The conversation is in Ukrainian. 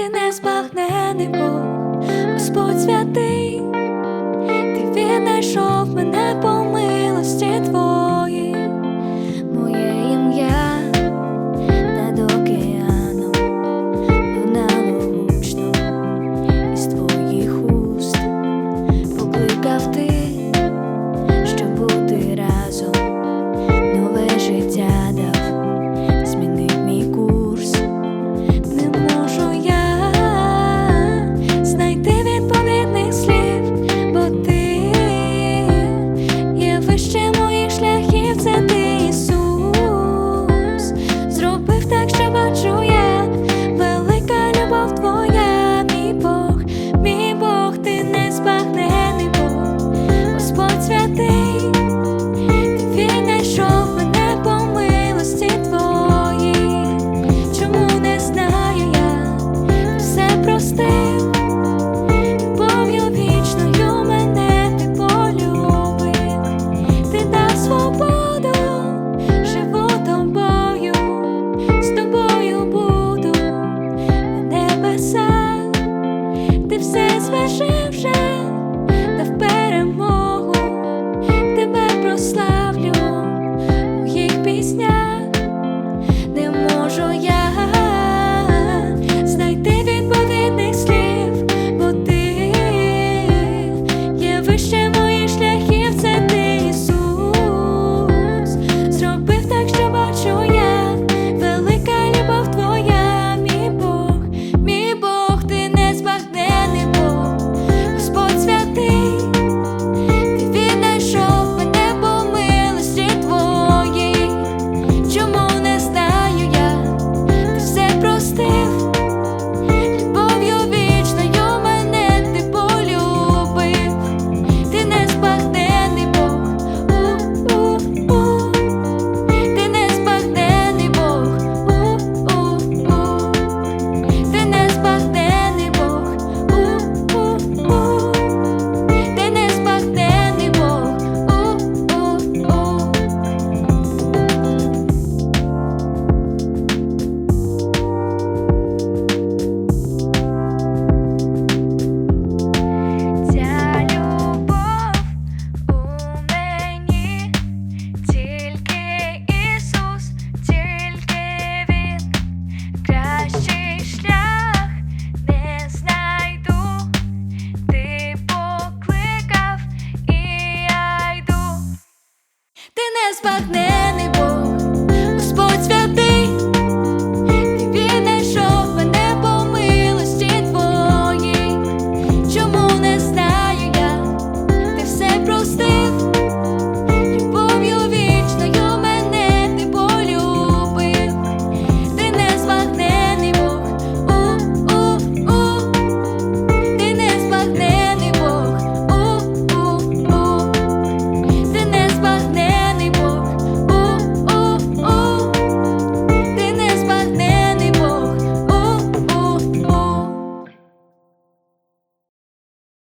ти не збагнений Бог, Господь святий. across like пахне не